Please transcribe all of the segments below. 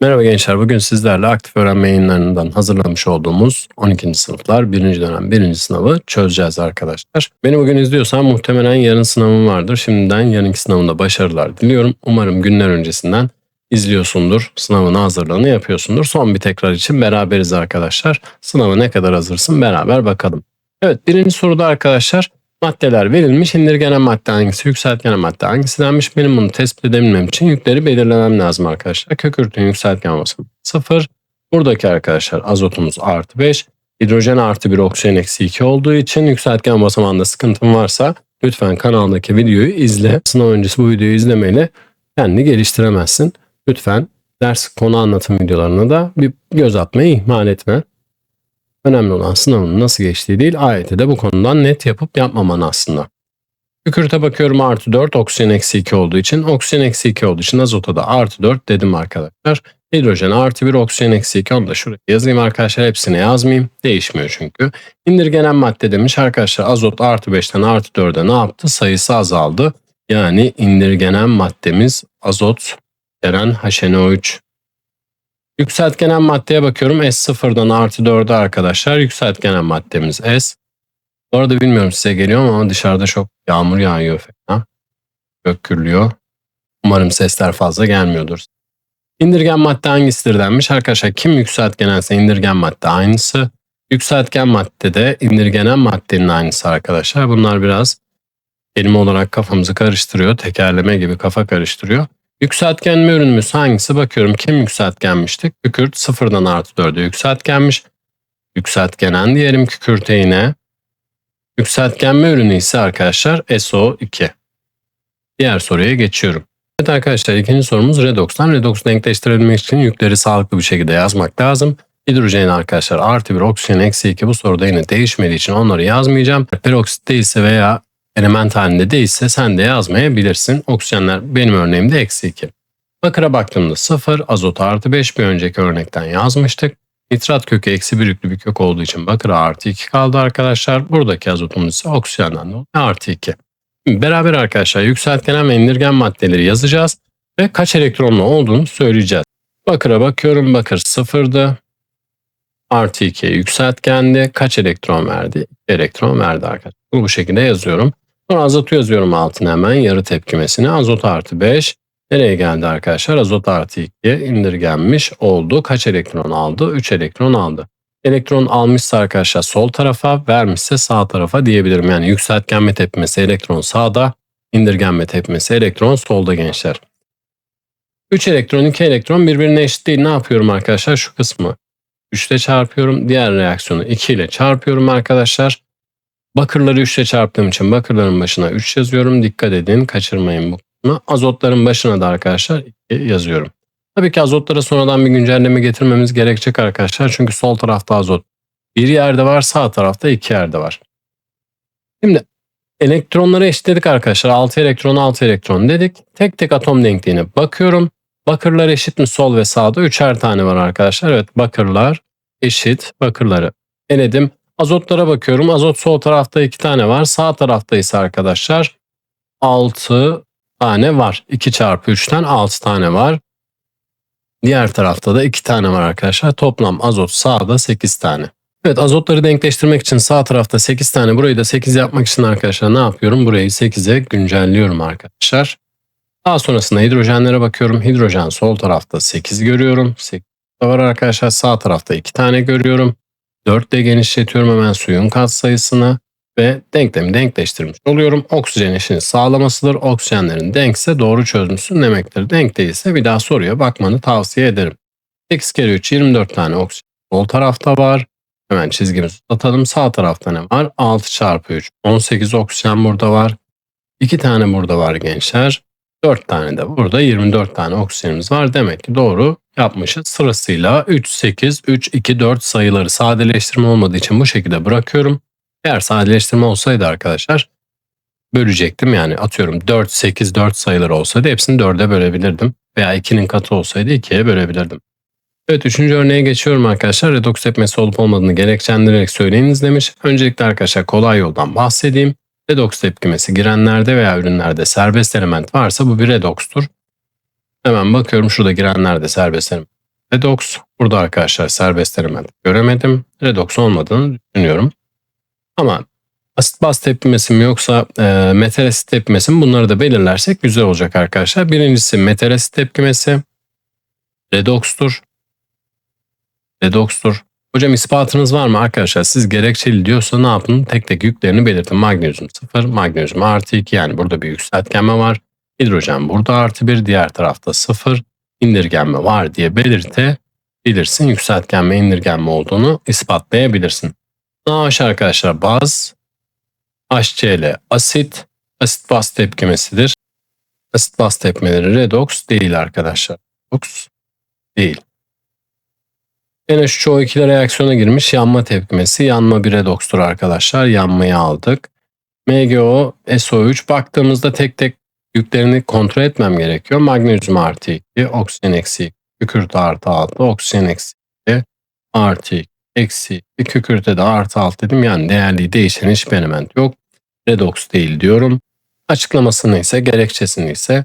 Merhaba gençler. Bugün sizlerle aktif öğrenme yayınlarından hazırlamış olduğumuz 12. sınıflar 1. dönem 1. sınavı çözeceğiz arkadaşlar. Beni bugün izliyorsan muhtemelen yarın sınavım vardır. Şimdiden yarınki sınavında başarılar diliyorum. Umarım günler öncesinden izliyorsundur. Sınavına hazırlığını yapıyorsundur. Son bir tekrar için beraberiz arkadaşlar. Sınava ne kadar hazırsın beraber bakalım. Evet birinci soruda arkadaşlar maddeler verilmiş. İndirgenen madde hangisi, yükseltgenen madde hangisi denmiş. Benim bunu tespit edebilmem için yükleri belirlemem lazım arkadaşlar. Kükürtün yükseltgen basımı 0. Buradaki arkadaşlar azotumuz artı 5. Hidrojen artı 1, oksijen eksi 2 olduğu için yükseltgen basamağında sıkıntım varsa lütfen kanaldaki videoyu izle. Sınav öncesi bu videoyu izlemeyle kendini geliştiremezsin. Lütfen ders konu anlatım videolarına da bir göz atmayı ihmal etme. Önemli olan sınavın nasıl geçtiği değil, ayeti de bu konudan net yapıp yapmaman aslında. Kükürte bakıyorum artı 4, oksijen eksi 2 olduğu için. Oksijen eksi 2 olduğu için azota da artı 4 dedim arkadaşlar. Hidrojen artı 1, oksijen eksi 2 onu da şuraya yazayım arkadaşlar. Hepsini yazmayayım. Değişmiyor çünkü. İndirgenen madde demiş arkadaşlar. Azot artı 5'ten artı 4'e ne yaptı? Sayısı azaldı. Yani indirgenen maddemiz azot, Eren HNO3 Yükseltgenen maddeye bakıyorum. S0'dan artı 4'e arkadaşlar. Yükseltgenen maddemiz S. Bu arada bilmiyorum size geliyor mu ama dışarıda çok yağmur yağıyor falan. Gök gürlüyor. Umarım sesler fazla gelmiyordur. İndirgen madde hangisidir denmiş. Arkadaşlar kim yükseltgenense indirgen madde aynısı. Yükseltgen madde de indirgenen maddenin aynısı arkadaşlar. Bunlar biraz kelime olarak kafamızı karıştırıyor. Tekerleme gibi kafa karıştırıyor. Yükseltgen mi ürünümüz hangisi? Bakıyorum kim yükseltgenmişti? Kükürt sıfırdan artı 4'e yükseltgenmiş. Yükseltgenen diyelim kükürte yine. Yükseltgenme ürünü ise arkadaşlar SO2. Diğer soruya geçiyorum. Evet arkadaşlar ikinci sorumuz redox'tan. Redox'u denkleştirebilmek için yükleri sağlıklı bir şekilde yazmak lazım. Hidrojen arkadaşlar artı bir oksijen eksi 2 bu soruda yine değişmediği için onları yazmayacağım. Peroksit değilse veya element halinde değilse sen de yazmayabilirsin. Oksijenler benim örneğimde eksi 2. Bakıra baktığımda 0, azot artı 5 bir önceki örnekten yazmıştık. Nitrat kökü eksi bir yüklü bir kök olduğu için bakıra artı 2 kaldı arkadaşlar. Buradaki azotumuz ise oksijenden dolayı artı 2. Beraber arkadaşlar yükseltgenen ve indirgen maddeleri yazacağız ve kaç elektronlu olduğunu söyleyeceğiz. Bakıra bakıyorum bakır sıfırdı. Artı 2 yükseltgendi. Kaç elektron verdi? 2 elektron verdi arkadaşlar. Bunu bu şekilde yazıyorum. Sonra azotu yazıyorum altına hemen yarı tepkimesini. Azot artı 5. Nereye geldi arkadaşlar? Azot artı 2'ye indirgenmiş oldu. Kaç elektron aldı? 3 elektron aldı. Elektron almışsa arkadaşlar sol tarafa, vermişse sağ tarafa diyebilirim. Yani yükseltgenme tepkimesi elektron sağda, indirgenme tepkimesi elektron solda gençler. 3 elektron, 2 elektron birbirine eşit değil. Ne yapıyorum arkadaşlar? Şu kısmı 3 ile çarpıyorum. Diğer reaksiyonu 2 ile çarpıyorum arkadaşlar. Bakırları 3 ile çarptığım için bakırların başına 3 yazıyorum. Dikkat edin kaçırmayın bu. Azotların başına da arkadaşlar 2 yazıyorum. Tabii ki azotlara sonradan bir güncelleme getirmemiz gerekecek arkadaşlar. Çünkü sol tarafta azot bir yerde var sağ tarafta iki yerde var. Şimdi elektronları eşitledik arkadaşlar. 6 elektron 6 elektron dedik. Tek tek atom denkliğine bakıyorum. Bakırlar eşit mi sol ve sağda? Üçer tane var arkadaşlar. Evet bakırlar eşit. Bakırları eledim. Azotlara bakıyorum. Azot sol tarafta 2 tane var. Sağ tarafta ise arkadaşlar 6 tane var. 2 çarpı 3'ten 6 tane var. Diğer tarafta da 2 tane var arkadaşlar. Toplam azot sağda 8 tane. Evet azotları denkleştirmek için sağ tarafta 8 tane burayı da 8 yapmak için arkadaşlar ne yapıyorum? Burayı 8'e güncelliyorum arkadaşlar. Daha sonrasında hidrojenlere bakıyorum. Hidrojen sol tarafta 8 görüyorum. 8 var arkadaşlar. Sağ tarafta 2 tane görüyorum. 4 ile genişletiyorum hemen suyun katsayısını ve denklemi denkleştirmiş oluyorum. Oksijen eşini sağlamasıdır. Oksijenlerin denkse doğru çözmüşsün demektir. Denk değilse bir daha soruya bakmanı tavsiye ederim. 8 kere 3 24 tane oksijen sol tarafta var. Hemen çizgimizi uzatalım. Sağ tarafta ne var? 6 çarpı 3. 18 oksijen burada var. 2 tane burada var gençler. 4 tane de burada 24 tane oksijenimiz var. Demek ki doğru yapmışız. Sırasıyla 3, 8, 3, 2, 4 sayıları sadeleştirme olmadığı için bu şekilde bırakıyorum. Eğer sadeleştirme olsaydı arkadaşlar bölecektim. Yani atıyorum 4, 8, 4 sayıları olsaydı hepsini 4'e bölebilirdim. Veya 2'nin katı olsaydı 2'ye bölebilirdim. Evet üçüncü örneğe geçiyorum arkadaşlar. Redoks tepmesi olup olmadığını gerekçendirerek söyleyiniz demiş. Öncelikle arkadaşlar kolay yoldan bahsedeyim. Redoks tepkimesi girenlerde veya ürünlerde serbest element varsa bu bir redokstur. Hemen bakıyorum şurada girenlerde serbest element redox. Burada arkadaşlar serbest element göremedim. Redox olmadığını düşünüyorum. Ama asit baz tepkimesi mi yoksa e, metal asit tepkimesi mi bunları da belirlersek güzel olacak arkadaşlar. Birincisi metal asit tepkimesi redoxtur. Redoxtur. Hocam ispatınız var mı arkadaşlar? Siz gerekçeli diyorsa ne yapın? Tek tek yüklerini belirtin. Magnezyum 0, magnezyum artı 2 yani burada bir yükseltgenme var. Hidrojen burada artı 1, diğer tarafta 0. indirgenme var diye belirtebilirsin. Yükseltgenme, indirgenme olduğunu ispatlayabilirsin. NaOH arkadaşlar baz, HCl asit, asit baz tepkimesidir. Asit baz tepkimeleri redox değil arkadaşlar. Redox değil. NH2O2 reaksiyona girmiş yanma tepkimesi. Yanma bir redokstur arkadaşlar. Yanmayı aldık. MgO, SO3 baktığımızda tek tek yüklerini kontrol etmem gerekiyor. Magnezyum artı 2, oksijen eksi 2, kükürt artı 6, oksijen eksi 2, artı 2, eksi 2, kükürte de artı 6 dedim. Yani değerli değişen hiçbir element yok. Redoks değil diyorum. Açıklamasını ise gerekçesini ise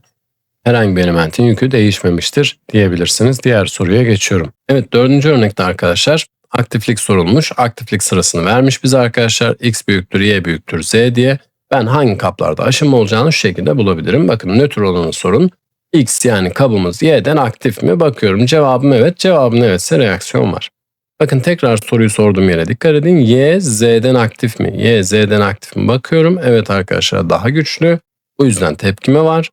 herhangi bir elementin yükü değişmemiştir diyebilirsiniz. Diğer soruya geçiyorum. Evet dördüncü örnekte arkadaşlar aktiflik sorulmuş. Aktiflik sırasını vermiş bize arkadaşlar. X büyüktür, Y büyüktür, Z diye. Ben hangi kaplarda aşım olacağını şu şekilde bulabilirim. Bakın nötr olanı sorun. X yani kabımız Y'den aktif mi? Bakıyorum cevabım evet. Cevabım evetse reaksiyon var. Bakın tekrar soruyu sorduğum yere dikkat edin. Y Z'den aktif mi? Y Z'den aktif mi? Bakıyorum. Evet arkadaşlar daha güçlü. Bu yüzden tepkime var.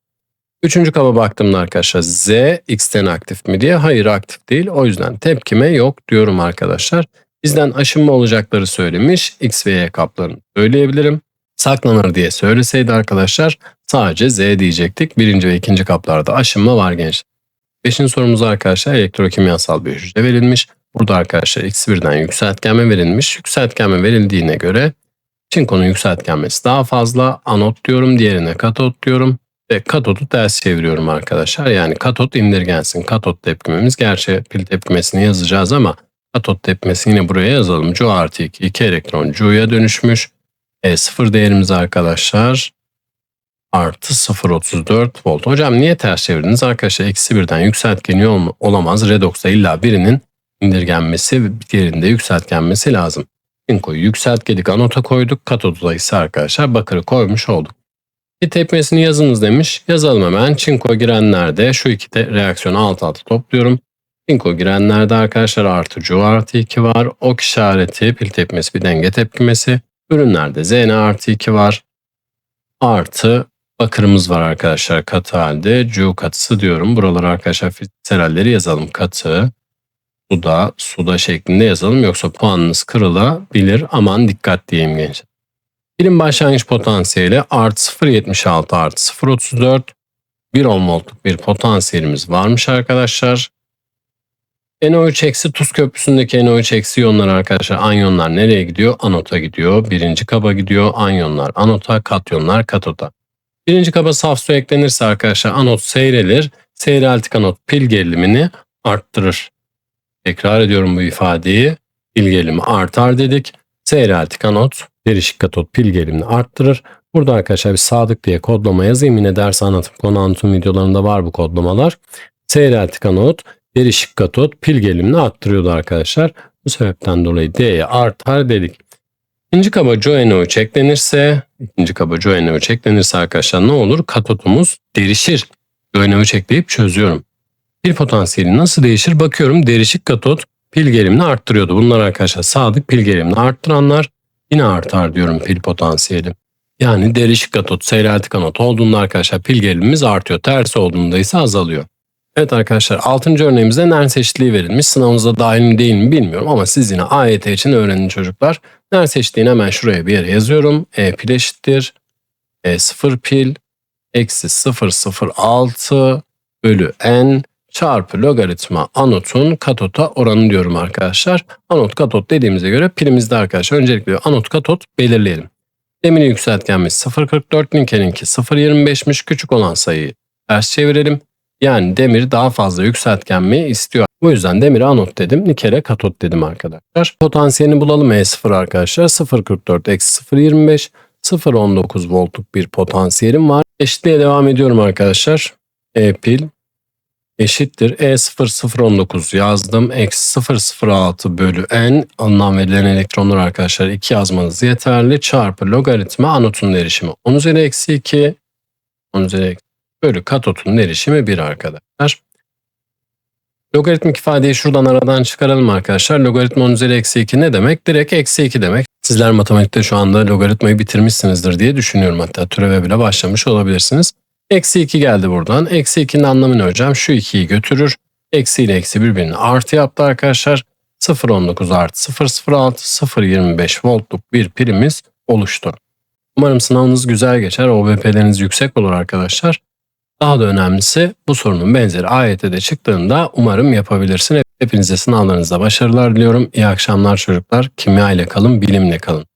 Üçüncü kaba baktığımda arkadaşlar Z X'ten aktif mi diye. Hayır aktif değil. O yüzden tepkime yok diyorum arkadaşlar. Bizden aşınma olacakları söylemiş. X ve Y kaplarını söyleyebilirim. Saklanır diye söyleseydi arkadaşlar sadece Z diyecektik. Birinci ve ikinci kaplarda aşınma var gençler. Beşinci sorumuz arkadaşlar elektrokimyasal bir hücre verilmiş. Burada arkadaşlar x1'den yükseltgenme verilmiş. Yükseltgenme verildiğine göre çinkonun yükseltgenmesi daha fazla. Anot diyorum diğerine katot diyorum. Ve katodu ters çeviriyorum arkadaşlar. Yani katot indirgensin. Katot tepkimemiz. Gerçi pil tepkimesini yazacağız ama katot tepkimesini yine buraya yazalım. Cu artı 2, 2 elektron Cu'ya dönüşmüş. E sıfır değerimiz arkadaşlar artı 0.34 volt. Hocam niye ters çevirdiniz? Arkadaşlar eksi birden yükseltgeni ol olamaz. Redox'ta illa birinin indirgenmesi ve diğerinde yükseltgenmesi lazım. Çinkoyu yükseltgedik anota koyduk. Katodu da ise arkadaşlar bakırı koymuş olduk. Bir tepmesini yazınız demiş. Yazalım hemen. Çinko girenlerde şu iki de reaksiyonu alt alta topluyorum. Çinko girenlerde arkadaşlar artı cu artı 2 var. Ok işareti pil tepmesi bir denge tepkimesi. Ürünlerde Zn artı 2 var. Artı bakırımız var arkadaşlar katı halde. Cu katısı diyorum. Buralara arkadaşlar fiziksel halleri yazalım. Katı, suda, suda şeklinde yazalım. Yoksa puanınız kırılabilir. Aman dikkat diyeyim gençler. Birim başlangıç potansiyeli artı 0.76 artı 0.34 1 10 voltluk bir potansiyelimiz varmış arkadaşlar. NO3 eksi tuz köprüsündeki NO3 eksi iyonlar arkadaşlar anyonlar nereye gidiyor? Anota gidiyor. Birinci kaba gidiyor. Anyonlar anota, katyonlar katota. Birinci kaba saf su eklenirse arkadaşlar anot seyrelir. Seyreltik anot pil gerilimini arttırır. Tekrar ediyorum bu ifadeyi. Pil gerilimi artar dedik. Seyreltik anot derişik katot pil gerilimini arttırır. Burada arkadaşlar bir sadık diye kodlama yazayım. Yine ders anlatım konu anlatım videolarında var bu kodlamalar. Seyreltik anot derişik katot pil gerilimini arttırıyordu arkadaşlar. Bu sebepten dolayı D'ye artar dedik. İkinci kaba CoNO3 eklenirse, ikinci kaba CoNO3 eklenirse arkadaşlar ne olur? Katotumuz derişir. CoNO3 ekleyip çözüyorum. Pil potansiyeli nasıl değişir? Bakıyorum derişik katot pil gerilimini arttırıyordu. Bunlar arkadaşlar sadık pil gerilimini arttıranlar yine artar diyorum pil potansiyeli. Yani derişik katot, seyreltik anot olduğunda arkadaşlar pil gerilimimiz artıyor. Tersi olduğunda ise azalıyor. Evet arkadaşlar 6. örneğimizde ner eşitliği verilmiş. Sınavınızda dahil mi değil mi bilmiyorum ama siz yine AYT için öğrenin çocuklar. Ner eşitliğini hemen şuraya bir yere yazıyorum. E pil eşittir. E 0 pil eksi 006 bölü n çarpı logaritma anotun katota oranı diyorum arkadaşlar. Anot katot dediğimize göre pilimizde arkadaşlar öncelikle anot katot belirleyelim. Demirin yükseltgenmiş 0.44, Ninke'ninki 0.25'miş. Küçük olan sayıyı ters çevirelim. Yani demir daha fazla yükseltgen mi istiyor. Bu yüzden demir anot dedim. Nikele katot dedim arkadaşlar. Potansiyelini bulalım E0 arkadaşlar. 0.44 eksi 0.25 0.19 voltluk bir potansiyelim var. Eşitliğe devam ediyorum arkadaşlar. E pil eşittir E0019 yazdım. Eksi 006 bölü n alınan verilen elektronlar arkadaşlar 2 yazmanız yeterli. Çarpı logaritma anotunun erişimi 10 üzeri eksi 2 10 üzeri eksi bölü katotunun erişimi 1 arkadaşlar. Logaritmik ifadeyi şuradan aradan çıkaralım arkadaşlar. Logaritma 10 üzeri eksi 2 ne demek? Direkt eksi 2 demek. Sizler matematikte şu anda logaritmayı bitirmişsinizdir diye düşünüyorum. Hatta türeve bile başlamış olabilirsiniz. Eksi 2 geldi buradan. Eksi 2'nin anlamı ne hocam? Şu 2'yi götürür. Eksi ile eksi birbirini artı yaptı arkadaşlar. 0.19 artı 0.06 0.25 voltluk bir pilimiz oluştu. Umarım sınavınız güzel geçer. OBP'leriniz yüksek olur arkadaşlar. Daha da önemlisi bu sorunun benzeri AYT'de çıktığında umarım yapabilirsin. Hepinize sınavlarınızda başarılar diliyorum. İyi akşamlar çocuklar. Kimya ile kalın, bilimle kalın.